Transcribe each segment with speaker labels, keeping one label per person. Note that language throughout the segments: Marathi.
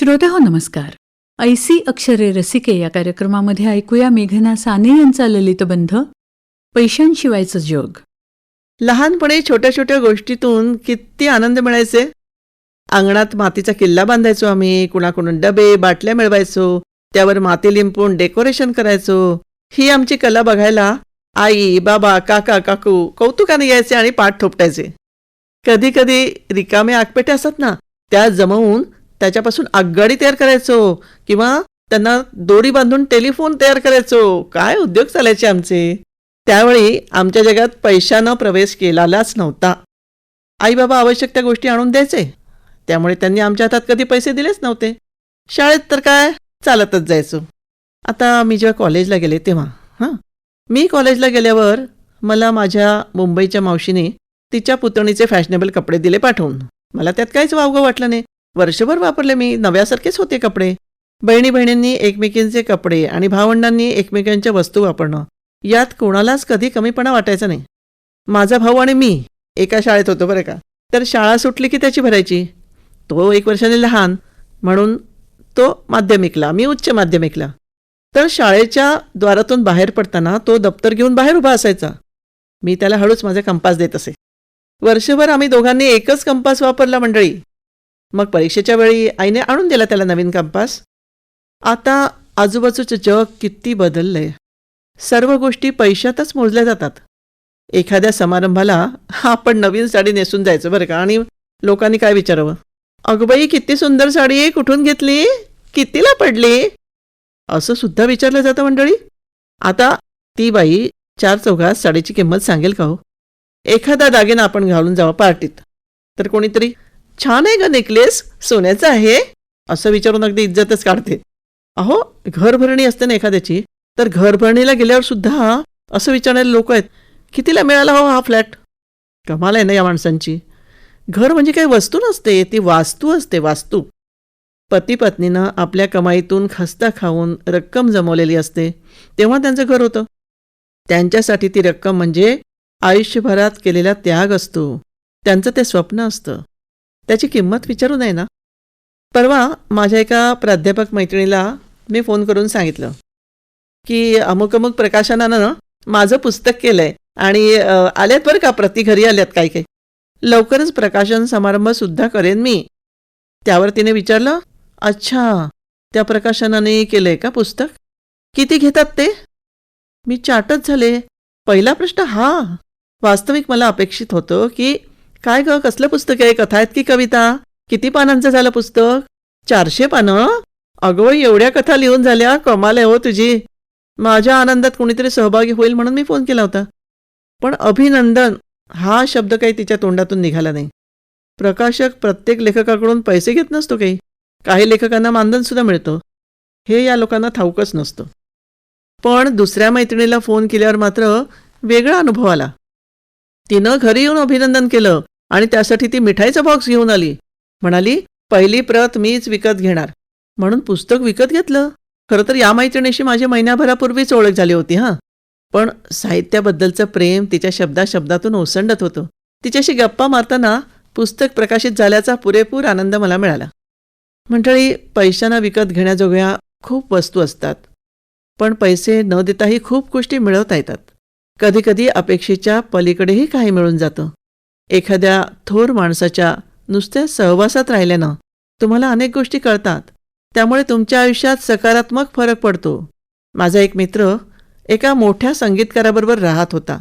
Speaker 1: श्रोते हो नमस्कार. ऐसी अक्षरे रसिके या कार्यक्रमामध्ये ऐकूया मेघना साने यांचा ललितबंध पैशांशिवायचं जग.
Speaker 2: लहानपणी छोट्या छोट्या गोष्टीतून किती आनंद मिळायचे? अंगणात मातीचा किल्ला बांधायचो आम्ही कुणाकडून डबे बाटल्या मिळवायचो त्यावर माती लिंपून डेकोरेशन करायचो. ही आमची कला बघायला आई बाबा काका काकू कौतुकाने यायचे आणि पाठ थोपटायचे. कधी कधी रिकामे आगपेटे असतात ना त्या जमवून त्याच्यापासून आगगाडी तयार करायचो. किंवा त्यांना दोरी बांधून टेलिफोन तयार करायचो. काय उद्योग चालायचे आमचे? त्यावेळी आमच्या जगात पैशानं प्रवेश केलालाच नव्हता. आई बाबा आवश्यक त्या गोष्टी आणून द्यायचे. त्यामुळे त्यांनी आमच्या हातात कधी पैसे दिलेच नव्हते. शाळेत तर काय? चालतच जायचो. आता मी जेव्हा कॉलेजला गेले तेव्हा हां? मी कॉलेजला गेल्यावर मला माझ्या मुंबईच्या मावशीने तिच्या पुतणीचे फॅशनेबल कपडे दिले पाठवून. मला त्यात काहीच वावगं वाटलं नाही. वर्षभर वापरले मी नव्यासारखेच होते कपडे. बहिणी बहिणींनी एकमेकींचे कपडे आणि भावंडांनी एकमेकांच्या वस्तू वापरणं यात कोणालाच कधी कमीपणा वाटायचा नाही. माझा भाऊ आणि मी एका शाळेत होतो बरं का. तर शाळा सुटली की त्याची भरायची. तो एक वर्षाने लहान म्हणून तो माध्यमिकला मी उच्च माध्यमिकला. तर शाळेच्या द्वारातून बाहेर पडताना तो दप्तर घेऊन बाहेर उभा असायचा. मी त्याला हळूच माझा कंपास देत असे. वर्षभर आम्ही दोघांनी एकच कंपास वापरला मंडळी. मग परीक्षेच्या वेळी आईने आणून दिला त्याला नवीन कंपास. आता आजूबाजूचं जग किती बदललंय. सर्व गोष्टी पैशातच मोजल्या जातात. एखाद्या समारंभाला आपण नवीन साडी नेसून जायचं बरं का? आणि लोकांनी काय विचारावं? अगं बाई किती सुंदर साडी कुठून घेतली? कितीला पडली? असं सुद्धा विचारलं जातं मंडळी. आता ती बाई चार चौघात साडीची किंमत सांगेल का हो? एखादा दागिना आपण घालून जावं पार्टीत. तर कोणीतरी छान आहे ग नेकलेस सोन्याचा आहे. असं विचारून अगदी इज्जतच काढते. अहो घरभरणी असते ना एखाद्याची तर घरभरणीला गेल्यावर सुद्धा असं विचारणारे लोक आहेत कितीला मिळाला हो हा फ्लॅट? कमाल आहे ना या माणसांची. घर म्हणजे काही वस्तू नसते ती वास्तू असते वास्तू. पती पत्नीनं आपल्या कमाईतून खस्ता खाऊन रक्कम जमवलेली असते तेव्हा त्यांचं घर होतं. त्यांच्यासाठी ती रक्कम म्हणजे आयुष्यभरात केलेला त्याग असतो. त्यांचं ते स्वप्न असतं. त्याची किंमत विचारू नये ना? परवा माझ्या एका प्राध्यापक मैत्रिणीला मी फोन करून सांगितलं की अमुक अमुक प्रकाशनानं ना माझं पुस्तक केलं आहे आणि आल्यात बरं का प्रति घरी आल्यात काही काही. लवकरच प्रकाशन समारंभसुद्धा करेन मी. त्यावर तिने विचारलं अच्छा त्या प्रकाशनाने केलं आहे का पुस्तक? किती घेतात ते? मी चाटच झाले. पहिला प्रश्न हा वास्तविक मला अपेक्षित होतं की काय ग कसलं पुस्तक आहे? कथा आहेत की कविता? किती पानांचं झालं पुस्तक? चारशे पानं? अगं एवढ्या कथा लिहून झाल्या कमाल आहे हो तुझी. माझ्या आनंदात कोणीतरी सहभागी होईल म्हणून मी फोन केला होता. पण अभिनंदन हा शब्द काही तिच्या तोंडातून निघाला नाही. प्रकाशक प्रत्येक लेखकाकडून पैसे घेत नसतो काही. काही लेखकांना मानधनसुद्धा मिळतो मिळतं. हे या लोकांना ठाऊकच नसतं. पण दुसऱ्या मैत्रिणीला फोन केल्यावर मात्र वेगळा अनुभव आला. तिनं घरी येऊन अभिनंदन केलं. आणि त्यासाठी ती मिठाईचा बॉक्स घेऊन आली. म्हणाली पहिली प्रत मीच विकत घेणार. म्हणून पुस्तक विकत घेतलं. खरं तर या मैत्रिणीशी माझी महिन्याभरापूर्वीच ओळख झाली होती हां. पण साहित्याबद्दलचं प्रेम तिच्या शब्दा शब्दातून ओसंडत होतं. तिच्याशी गप्पा मारताना पुस्तक प्रकाशित झाल्याचा पुरेपूर आनंद मला मिळाला. मंडळी पैशांना विकत घेण्याजोग्या खूप वस्तू असतात पण पैसे न देताही खूप गोष्टी मिळवता येतात. कधीकधी अपेक्षेच्या पलीकडेही काही मिळून जातं. एखाद्या थोर माणसाच्या नुसत्या सहवासात राहिल्यानं तुम्हाला अनेक गोष्टी कळतात. त्यामुळे तुमच्या आयुष्यात सकारात्मक फरक पडतो. माझा एक मित्र एका मोठ्या संगीतकाराबरोबर राहत होता.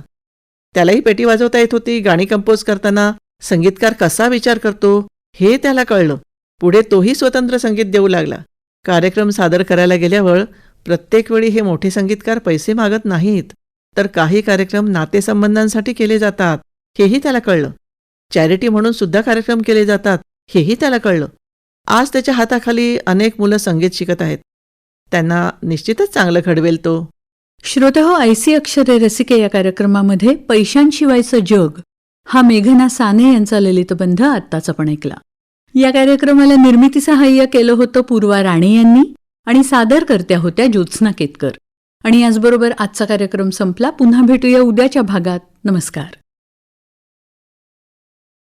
Speaker 2: त्यालाही पेटी वाजवता येत होती गाणी कंपोज करताना संगीतकार कसा विचार करतो हे त्याला कळलं. पुढे तोही स्वतंत्र संगीत देऊ लागला. कार्यक्रम सादर करायला गेल्यावर प्रत्येक वेळी हे मोठे संगीतकार पैसे मागत नाहीत. तर काही कार्यक्रम नातेसंबंधांसाठी केले जातात. हेही त्याला कळलं. चॅरिटी म्हणून सुद्धा कार्यक्रम केले जातात हेही त्याला कळलं. आज त्याच्या हाताखाली अनेक मुलं संगीत शिकत आहेत. त्यांना निश्चितच चांगलं घडवेल तो.
Speaker 1: श्रोते हो आयसी अक्षरे रसिके या कार्यक्रमामध्ये पैशांशिवायचं जग हा मेघना साने यांचा ललितबंध आत्ताच आपण ऐकला. या कार्यक्रमाला निर्मिती सहाय्य केलं होतं पूर्वा राणे यांनी आणि सादर करत्या होत्या ज्योत्स्ना केतकर. आणि याचबरोबर आजचा कार्यक्रम संपला. पुन्हा भेटूया उद्याच्या भागात. नमस्कार.